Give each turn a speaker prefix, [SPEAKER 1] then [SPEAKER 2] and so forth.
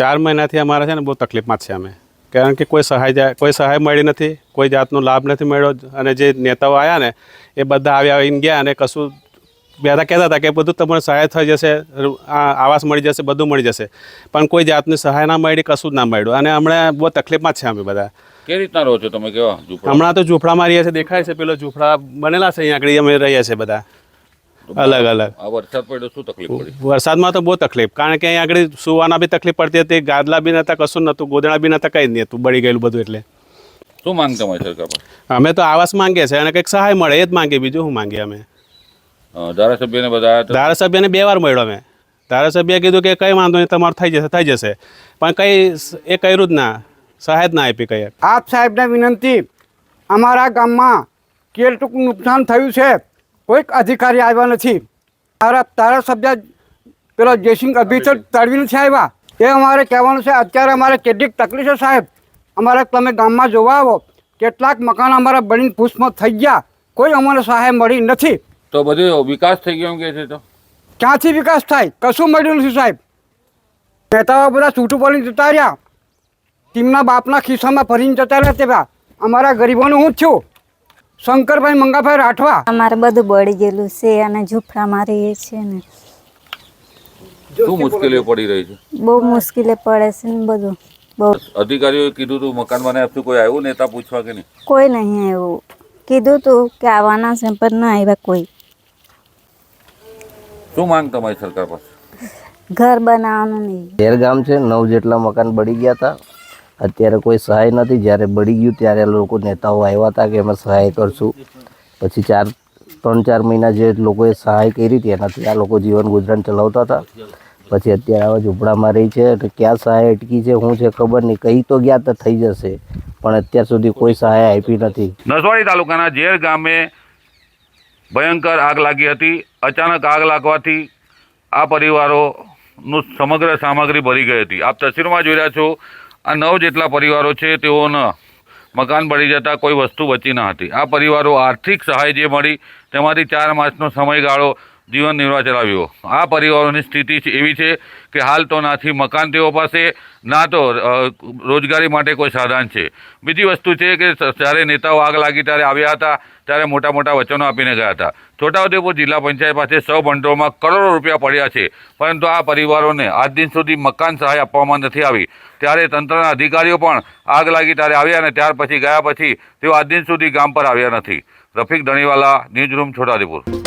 [SPEAKER 1] ચાર મહિનાથી અમારા છે ને બહુ તકલીફમાં છે અમે. કારણ કે કોઈ સહાય કોઈ સહાય મળી નથી કોઈ જાતનો લાભ નથી મળ્યો અને જે નેતાઓ આવ્યા ને એ બધા આવ્યા આવીને ગયા અને કશું બધા કહેતા હતા કે બધું તમને સહાય થઈ જશે આ આવાસ મળી જશે બધું મળી જશે. પણ કોઈ જાતની સહાય ના મળી કશું જ ના મળ્યું. અને હમણાં બહુ તકલીફમાં છે અમે બધા.
[SPEAKER 2] કે રીતના રહો છો તમે કેવા
[SPEAKER 1] હમણાં તો ઝૂંપડામાં રહીએ છીએ દેખાય છે. પેલો ઝૂંપડા બનેલા છે અહીંયા આગળ અમે રહીએ છીએ બધા. અલગ અલગ.
[SPEAKER 2] વરસાદ પડ્યો શું તકલીફ પડી?
[SPEAKER 1] વરસાદમાં તો બહુ તકલીફ કારણ કે અહીંયા આગળ સુવાના બી તકલીફ પડતી હતી ગાદલા બી નહોતા કશું નહોતું ગોદડા બી નહોતા કંઈ જ નહીં હતું બળી ગયેલું બધું એટલે.
[SPEAKER 2] શું માંગ તમારી સરકાર
[SPEAKER 1] અમે તો આવાસ માંગીએ છીએ અને કંઈક સહાય મળે એ જ માંગીએ બીજું શું માંગીએ અમે?
[SPEAKER 2] ધારાસભ્યને બધા
[SPEAKER 1] ધારાસભ્યને બે વાર મળ્યો અમે. ધારાસભ્યએ કીધું કે કંઈ વાંધો નહીં તમારું થઈ જશે થઈ જશે. પણ કંઈ એ કર્યું જ ના સહાય જ ના આપી કંઈ.
[SPEAKER 3] આપ સાહેબને વિનંતી અમારા ગામમાં કેટલું નુકસાન થયું છે. કોઈક અધિકારી આવ્યા નથી. તારા ધારાસભ્ય પેલો જયસિંહ અભી તો તળવી નથી આવ્યા? એ અમારે કહેવાનું છે અત્યારે અમારે કેટલીક તકલીફ છે સાહેબ. અમારે તમે ગામમાં જોવા આવો કેટલાક મકાન અમારા બનીને પુષ્પ થઈ ગયા. કોઈ અમને સહાય મળી નથી.
[SPEAKER 2] તો બધું વિકાસ થઈ ગયો એમ કે છે તો?
[SPEAKER 3] ક્યાંથી વિકાસ થાય? કશું મળ્યું નથી સાહેબ. નેતાઓ બધા છૂટું પડીને જતા રહ્યા. તેમના બાપના ખિસ્સામાં ફરીને જતા રહ્યા તેવા અમારા ગરીબોનું હું જ છું? શંકરભાઈ મંગાભાઈ રાઠવા.
[SPEAKER 4] અમારે બધું બળી ગયેલું છે અને જુફ્ફા મારે એ છે ને.
[SPEAKER 2] શું મુશ્કેલીઓ પડી રહી છે?
[SPEAKER 4] બહુ મુશ્કેલી પડે છે ને બધું. બહુ.
[SPEAKER 2] અધિકારીઓએ કીધું તું મકાન બનાવી આપશું કોઈ આવ્યું નેતા પૂછવા કે નહીં?
[SPEAKER 4] કોઈ નહીં આવ્યું. કીધું તું કે આવવાના છે પણ ના આવ્યા કોઈ.
[SPEAKER 2] શું માંગ તમારી સરકાર પાસે?
[SPEAKER 4] ઘર બનાવવાનું નહીં.
[SPEAKER 5] ઘેર ગામ છે નવ જેટલા મકાન બળી ગયા હતા. અત્યારે કોઈ સહાય નથી. જ્યારે બળી ગયું ત્યારે લોકો નેતાઓ આવ્યા હતા કે અમે સહાય કરશું. પછી ચાર, ત્રણ, ચાર મહિના જે લોકોએ સહાય કરી હતી એનાથી આ લોકો જીવન ગુજરાન ચલાવતા હતા. પછી અત્યારે આવા ઝૂંપડામાં રહી છે એટલે ક્યાં સહાય અટકી છે, શું છે ખબર નહીં. કહી તો ગયા તો થઈ જશે, પણ અત્યાર સુધી કોઈ સહાય આપી નથી.
[SPEAKER 2] નસવાડી તાલુકાના ઝેર ગામે ભયંકર આગ લાગી હતી. અચાનક આગ લાગવાથી આ પરિવારોનું સમગ્ર સામગ્રી ભરી ગઈ હતી. આપ તસવીરમાં જોઈ રહ્યા છો આ નવ જેટલા પરિવારો છે, તેઓના મકાન બળી જતાં કોઈ વસ્તુ બચી ન હતી. આ પરિવારો આર્થિક સહાય જે મળી, તેમાંથી ચાર માસનો સમયગાળો જીવન નિર્વાહ ચલાવ્યો. આ પરિવારોની સ્થિતિ એવી છે કે હાલ તો નાથી મકાન તેઓ પાસે, ના તો રોજગારી માટે કોઈ સાધન છે. બીજી વસ્તુ છે કે જ્યારે નેતાઓ આગ લાગી ત્યારે આવ્યા હતા, ત્યારે મોટા મોટા વચનો આપીને ગયા હતા. છોટાઉદેપુર જિલ્લા પંચાયત પાસે સૌ ભંડોળમાં કરોડો રૂપિયા પડ્યા છે, પરંતુ આ પરિવારોને આજ દિન સુધી મકાન સહાય આપવામાં નથી આવી. ત્યારે તંત્રના અધિકારીઓ પણ આગ લાગી ત્યારે આવ્યા અને ત્યાર પછી ગયા પછી તેઓ આજ દિન સુધી ગામ પર આવ્યા નથી. Rafiq Dhaniwala, news room, Chhota Udepur.